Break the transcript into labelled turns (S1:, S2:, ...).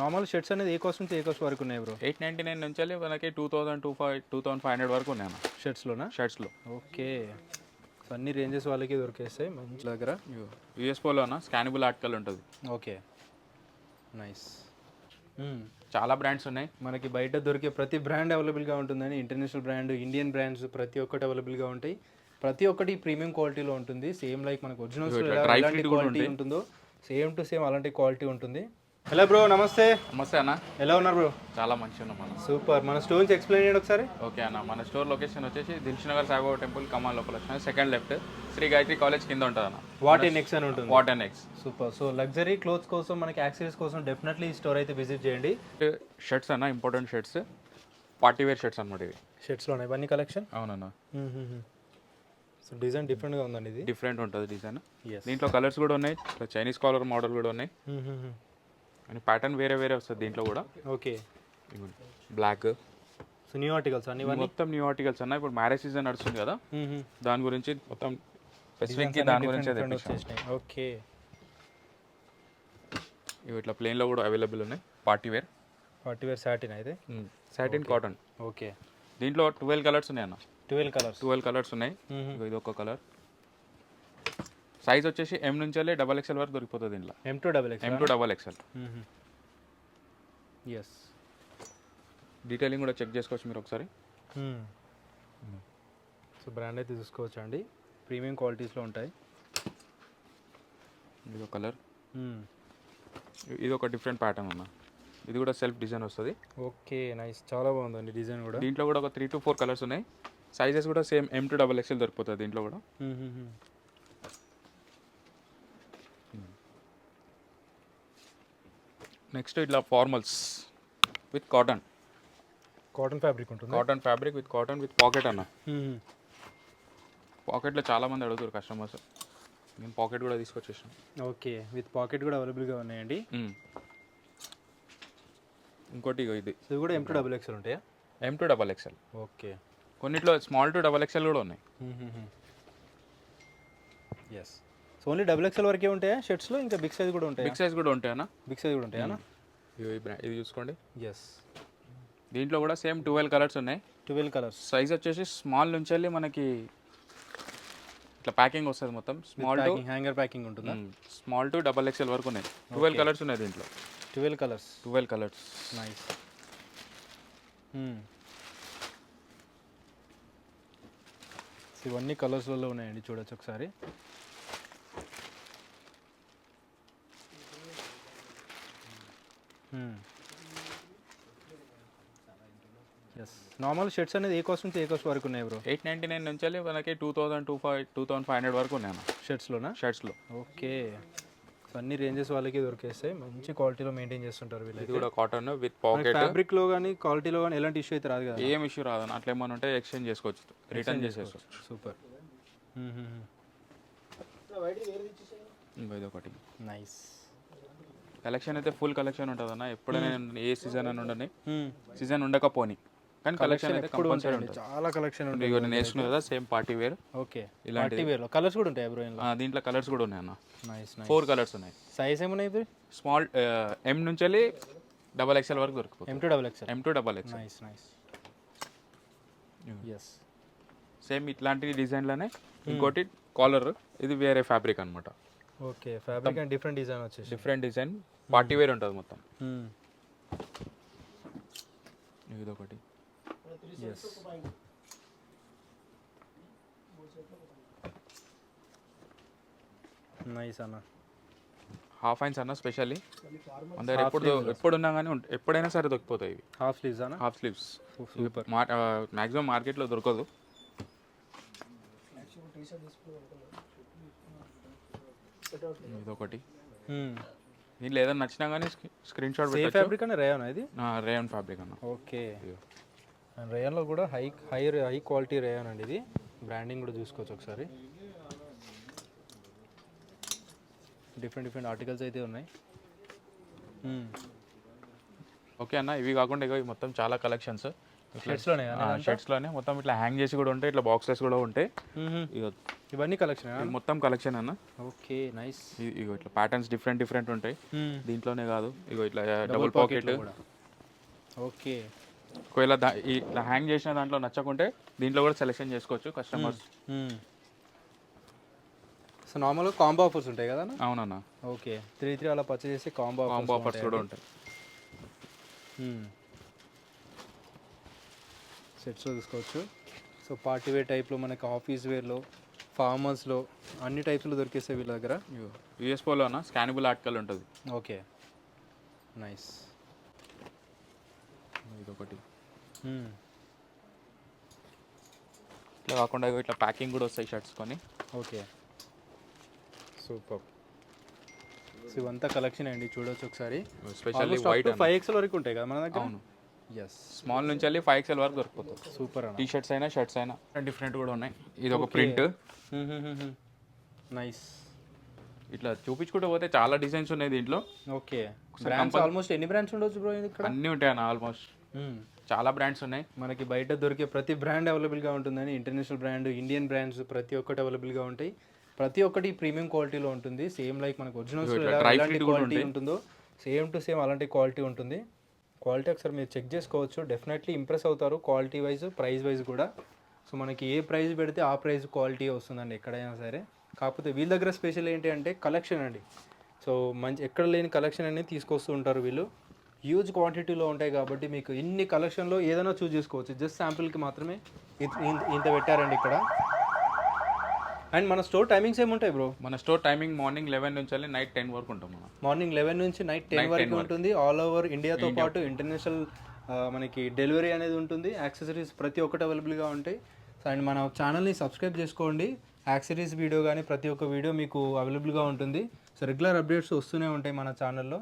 S1: Normal shirts అనేది ఏ cost నుంచి ఏ cost వరకు ఉన్నాయి బ్రో
S2: ఎయిట్ నైంటీ నైన్ నుంచి వెళ్ళి మనకి two thousand two five two thousand five hundred వరకు ఉన్నాయన్న
S1: షర్ట్స్లోనా
S2: షర్ట్స్లో
S1: ఓకే సో అన్ని రేంజెస్ వాళ్ళకి దొరికేస్తాయి. మంచి దగ్గర.
S2: యూఎస్పోలో అన్న స్కానబుల్ ఆర్టికల్ ఉంటుంది.
S1: ఓకే నైస్
S2: చాలా బ్రాండ్స్ ఉన్నాయి.
S1: మనకి బయట దొరికే ప్రతి బ్రాండ్ అవైలబుల్గా ఉంటుందని ఇంటర్నేషనల్ బ్రాండ్ ఇండియన్ బ్రాండ్స్ ప్రతి ఒక్కటి అవైలబుల్గా ఉంటాయి. ప్రతి ఒక్కటి ప్రీమియం క్వాలిటీలో ఉంటుంది. సేమ్ లైక్ మనకు
S2: కూడా
S1: క్వాలిటీ ఉంటుందో సేమ్ టు సేమ్ అలాంటి క్వాలిటీ ఉంటుంది. హలో బ్రో నమస్తే.
S2: నమస్తే అన్న.
S1: ఎలా ఉన్నారు బ్రో?
S2: చాలా మంచిగా ఉన్నాం మనం
S1: సూపర్. మన స్టోన్స్ ఎక్స్ప్లెయిన్ చేయండి ఒకసారి.
S2: ఓకే అన్న. మన స్టోర్ లొకేషన్ వచ్చేసి దిల్షునగర్ సాయిబాబా టెంపుల్ కమాల్ లోపల second left Shri Gayatri college కింద ఉంటుంది అన్న.
S1: వాట్ ఇన్ ఎక్స్ అని ఉంటుంది.
S2: What and X
S1: super. So luxury clothes కోసం మనకి యాక్సెసరీస్ కోసం డెఫినెట్లీ ఈ స్టోర్ అయితే విజిట్ చేయండి.
S2: షర్ట్స్ అన్న important shirts party wear shirts అనమాట ఇవి.
S1: షర్ట్స్లో ఇవన్నీ కలెక్షన్
S2: అవునన్న.
S1: సో డిజైన్ డిఫరెంట్గా ఉందండి ఇది?
S2: డిఫరెంట్ ఉంటుంది డిజైన్ దీంట్లో కలర్స్ కూడా ఉన్నాయి. చైనీస్ కాలర్ మోడల్ కూడా ఉన్నాయి. అండ్ ప్యాటర్న్ వేరే వేరే వస్తుంది దీంట్లో కూడా.
S1: Okay.
S2: Black
S1: so new articles అన్ని
S2: మొత్తం న్యూ ఆర్టికల్స్ అన్న ఇప్పుడు మ్యారేజ్ సీజన్ నడుస్తుంది కదా. దాని గురించి మొత్తం స్పెసిఫిక్ దాని గురించి
S1: ఓకే.
S2: ఇవి ఇట్లా ప్లేన్లో కూడా అవైలబుల్ ఉన్నాయి. Party wear
S1: party wear satin అయితే?
S2: Satin cotton
S1: okay.
S2: దీంట్లో ట్వెల్వ్ కలర్స్ ఉన్నాయి అన్న.
S1: ట్వెల్వ్ కలర్స్
S2: ట్వెల్వ్ కలర్స్ ఉన్నాయి. ఇది ఒక కలర్ సైజ్ వచ్చేసి ఎం నుంచి వెళ్ళి డబల్ ఎక్స్ఎల్ వరకు దొరికిపోతుంది దీంట్లో
S1: M to double X
S2: M to double XL
S1: yes
S2: detailing కూడా చెక్ చేసుకోవచ్చు మీరు ఒకసారి.
S1: సో బ్రాండ్ అయితే చూసుకోవచ్చు అండి ప్రీమియం క్వాలిటీస్లో ఉంటాయి.
S2: ఇది కలర్ ఇది ఒక డిఫరెంట్ ప్యాటర్న్ అన్న ఇది కూడా సెల్ఫ్ డిజైన్ వస్తుంది.
S1: ఓకే నైస్ చాలా బాగుందండి డిజైన్ కూడా.
S2: దీంట్లో కూడా ఒక త్రీ టు ఫోర్ కలర్స్ ఉన్నాయి. సైజెస్ కూడా same M to double XL దొరికిపోతుంది దీంట్లో కూడా. నెక్స్ట్ ఇట్లా formals with cotton.
S1: Cotton fabric ఉంటుంది.
S2: Cotton fabric with cotton with pocket అన్న. పాకెట్లో చాలా మంది అడుగుతారు కస్టమర్స్. నేను పాకెట్ కూడా తీసుకొచ్చేసాను.
S1: ఓకే విత్ పాకెట్ కూడా అవైలబుల్గా ఉన్నాయండి.
S2: ఇంకోటి ఇది.
S1: ఇవి కూడా ఎం టూ డబల్ ఎక్స్ఎల్ ఉంటాయా?
S2: M to double XL
S1: okay.
S2: కొన్నిట్లో స్మాల్ టు డబల్ ఎక్స్ఎల్ కూడా ఉన్నాయి.
S1: Yes so only double XL వరకే ఉంటాయా షర్ట్స్లో ఇంకా బిగ్ సైజ్ కూడా ఉంటాయా?
S2: బిగ్ సైజ్ కూడా ఉంటాయన్నా
S1: బిగ్ సైజ్ కూడా ఉంటాయా
S2: ఈ బ్రా- ఇది చూసుకోండి.
S1: ఎస్
S2: దీంట్లో కూడా సేమ్ ట్వెల్వ్ కలర్స్ ఉన్నాయి.
S1: ట్వెల్వ్ కలర్స్
S2: సైజ్ వచ్చేసి స్మాల్ నుంచి వెళ్ళి మనకి ఇట్లా ప్యాకింగ్ వస్తుంది మొత్తం. స్మాల్ టు
S1: హ్యాంగర్ ప్యాకింగ్ ఉంటుందా?
S2: స్మాల్ టు డబల్ ఎక్స్ఎల్ వరకు ఉన్నాయి. ట్వెల్వ్ కలర్స్ ఉన్నాయి దీంట్లో.
S1: Twelve colours
S2: twelve colours
S1: nice ఇవన్నీ కలర్స్లలో ఉన్నాయండి చూడొచ్చు ఒకసారి. నార్మల్ షర్ట్స్ అనేది ఏ కాస్ట్ నుంచి ఏ కాస్ట్ వరకు ఉన్నాయి బ్రో
S2: ఎయిట్ నైంటీ నైన్ నుంచి వెళ్ళి మనకి two thousand two five two thousand five hundred వరకు ఉన్నాయి
S1: షర్ట్స్లోనా
S2: షర్ట్స్లో
S1: ఓకే సో అన్ని రేంజెస్ వాళ్ళకి దొరికేస్తాయి. మంచి క్వాలిటీలో మెయింటైన్ చేస్తుంటారు
S2: ఇది
S1: వీళ్ళు
S2: కూడా కాటన్ విత్ పాకెట్
S1: ఫ్యాబ్రిక్లో కానీ క్వాలిటీలో కానీ ఎలాంటి ఇష్యూ అయితే రాదు కదా.
S2: ఏం ఇష్యూ రాదు. అట్లా ఏమన్నా ఉంటే ఎక్స్చేంజ్ చేసుకోవచ్చు. రిటర్న్ చేసేసుకోవచ్చు
S1: సూపర్
S2: ఇది ఒకటి.
S1: నైస్
S2: కలెక్షన్ అయితే ఫుల్ కలెక్షన్ ఉంటుంది అన్న ఎప్పుడైనా ఏ సీజన్ అని ఉండని. సీజన్ ఉండకపోని. కానీ కలెక్షన్ అయితే కంపల్సరీ ఉంటుంది.
S1: చాలా కలెక్షన్ ఉంటుంది
S2: ఇగో నేను వేసుకున్నా కదా same party wear
S1: okay. Party వేర్లో colours కూడా ఉంటాయి బ్రో
S2: దీంట్లో కలర్స్ కూడా ఉన్నాయి అన్న
S1: నైస్
S2: ఫోర్ కలర్స్ ఉన్నాయి.
S1: సైజ్ ఏమున్నాయి ఇది
S2: స్మాల్ ఎం నుంచి వెళ్ళి డబల్ ఎక్స్ఎల్ వరకు దొరికిపోతుంది
S1: M to double XL
S2: M to double XL
S1: nice nice yes
S2: same ఇట్లాంటి డిజైన్లోనే ఇంకోటి కాలర్ ఇది వేరే ఫ్యాబ్రిక్ అనమాట
S1: okay fabric and different design వచ్చేసి
S2: డిఫరెంట్ డిజైన్ పార్టీ వేర్ ఉంటుంది మొత్తం. ఇది ఒకటి
S1: ఎస్ నైస్ అన్న.
S2: హాఫ్ హ్యాండ్స్ అన్న స్పెషల్లీ మన దగ్గర ఎప్పుడు ఎప్పుడు ఉన్నా కానీ ఉంట- ఎప్పుడైనా సరే దొరికిపోతాయి ఇవి.
S1: హాఫ్ స్లీవ్స్ అన్న?
S2: హాఫ్ స్లీవ్స్
S1: సూపర్
S2: మ్యాక్సిమం మార్కెట్లో దొరకదు. ఇది ఒకటి దీంట్లో ఏదైనా నచ్చినా కానీ స్క్రీన్ షాట్
S1: ఏ ఫ్యాబ్రిక్ అన్న రేయన్ ఇది?
S2: రేయన్ ఫ్యాబ్రిక్ అన్న.
S1: ఓకే. రేయన్లో కూడా high high high quality rayon అండి ఇది. బ్రాండింగ్ కూడా చూసుకోవచ్చు ఒకసారి. డిఫరెంట్ డిఫరెంట్ ఆర్టికల్స్ అయితే ఉన్నాయి.
S2: ఓకే అన్న ఇవి కాకుండా ఇగో ఇవి మొత్తం చాలా కలెక్షన్స్.
S1: షర్ట్స్లోనే
S2: షర్ట్స్లోనే మొత్తం ఇట్లా హ్యాంగ్ చేసి కూడా ఉంటాయి ఇట్లా బాక్సెస్ కూడా ఉంటాయి.
S1: ఇవన్నీ కలెక్షన్
S2: మొత్తం కలెక్షన్ అన్న.
S1: Okay nice.
S2: ఇగో ఇట్లా ప్యాటర్న్స్ డిఫరెంట్ డిఫరెంట్ ఉంటాయి. దీంట్లోనే కాదు. ఇగో ఇట్లా డబుల్
S1: పాకెట్ ఓకే.
S2: ఒకవేళ ఇట్లా హ్యాంగ్ చేసిన దాంట్లో నచ్చకుంటే దీంట్లో కూడా సెలెక్షన్ చేసుకోవచ్చు కస్టమర్స్
S1: సో నార్మల్గా కాంబో ఆఫర్స్ ఉంటాయి కదా
S2: అవునన్న.
S1: ఓకే. త్రీ త్రీ అలా పర్చేస్ చేసి కాంబో
S2: కాంబో ఆఫర్స్ కూడా ఉంటాయి.
S1: సెట్స్లో తీసుకోవచ్చు. సో పార్టీ వేర్ టైప్లో మనకి ఆఫీస్ వేర్లో ఫార్మర్స్లో అన్ని టైప్స్లో దొరికేస్తాయి వీళ్ళ దగ్గర?
S2: యూఎస్ పోలోన స్కానబుల్ ఆర్టికల్ ఉంటుంది.
S1: ఓకే. నైస్
S2: ఇదొకటి. ఇట్లా కాకుండా ఇట్లా ప్యాకింగ్ కూడా వస్తాయి షర్ట్స్ కొని
S1: ఓకే. సూపర్. సో ఇవంతా కలెక్షన్ అండి. చూడొచ్చు ఒకసారి.
S2: స్పెషల్లీ వైట్
S1: ఫైవ్ ఎక్స్ఎల్ వరకు ఉంటాయి కదా మన దగ్గర?
S2: అవును.
S1: ఎస్
S2: స్మాల్ నుంచి వెళ్ళి ఫైవ్ ఎక్స్ఎల్ వరకు దొరికిపోతుంది.
S1: సూపర్
S2: టీ షర్ట్స్ అయినా షర్ట్స్ అయినా. డిఫరెంట్ కూడా ఉన్నాయి. ఇది ఒక ప్రింట్.
S1: నైస్
S2: ఇట్లా చూపించుకుంటూ పోతే చాలా డిజైన్స్ ఉన్నాయి దీంట్లో.
S1: ఓకే బ్రాండ్స్ ఆల్మోస్ట్ ఎన్ని బ్రాండ్స్ ఉండొచ్చు బ్రో ఇక్కడ?
S2: అన్నీ ఉంటాయి అన్న ఆల్మోస్ట్
S1: Hmm.
S2: చాలా బ్రాండ్స్ ఉన్నాయి.
S1: మనకి బయట దొరికే ప్రతి బ్రాండ్ అవైలబుల్గా ఉంటుందని ఇంటర్నేషనల్ బ్రాండ్ ఇండియన్ బ్రాండ్స్ ప్రతి ఒక్కటి అవైలబుల్గా ఉంటాయి. ప్రతి ఒక్కటి ప్రీమియం క్వాలిటీలో ఉంటుంది. సేమ్ లైక్ మనకు
S2: కూడా
S1: క్వాలిటీ ఉంటుందో సేమ్ టు సేమ్ అలాంటి క్వాలిటీ ఉంటుంది. క్వాలిటీ ఒకసారి మీరు చెక్ చేసుకోవచ్చు. డెఫినెట్లీ ఇంప్రెస్ అవుతారు క్వాలిటీ వైజ్ ప్రైస్ వైజ్ కూడా. సో మనకి ఏ ప్రైస్ పెడితే ఆ ప్రైస్ క్వాలిటీ వస్తుందండి ఎక్కడైనా సరే. కాకపోతే వీళ్ళ దగ్గర స్పెషల్ ఏంటి అంటే కలెక్షన్ అండి. సో మంచి ఎక్కడ లేని కలెక్షన్ అనేది తీసుకొస్తూ ఉంటారు వీళ్ళు. హ్యూజ్ క్వాంటిటీలో ఉంటాయి కాబట్టి మీకు ఇన్ని కలెక్షన్లో ఏదైనా చూస్ చేసుకోవచ్చు. జస్ట్ శాంపిల్కి మాత్రమే ఇంత- ఇంత- ఇంత పెట్టారండి ఇక్కడ. అండ్ మన స్టోర్ టైమింగ్స్ ఏముంటాయి బ్రో?
S2: మన స్టోర్ టైమింగ్ మార్నింగ్ లెవెన్ నుంచి వెళ్ళి నైట్ టెన్ వరకు ఉంటాం మనం.
S1: మార్నింగ్ లెవెన్ నుంచి నైట్ టెన్ వరకు ఉంటుంది. ఆల్ ఓవర్ ఇండియాతో పాటు ఇంటర్నేషనల్ మనకి డెలివరీ అనేది ఉంటుంది. యాక్సెసరీస్ ప్రతి ఒక్కటి అవైలబుల్గా ఉంటాయి. సో అండ్ మన ఛానల్ని సబ్స్క్రైబ్ చేసుకోండి. యాక్సెసరీస్ వీడియో కానీ ప్రతి ఒక్క వీడియో మీకు అవైలబుల్గా ఉంటుంది. సో రెగ్యులర్ అప్డేట్స్ వస్తూనే ఉంటాయి మన ఛానల్లో.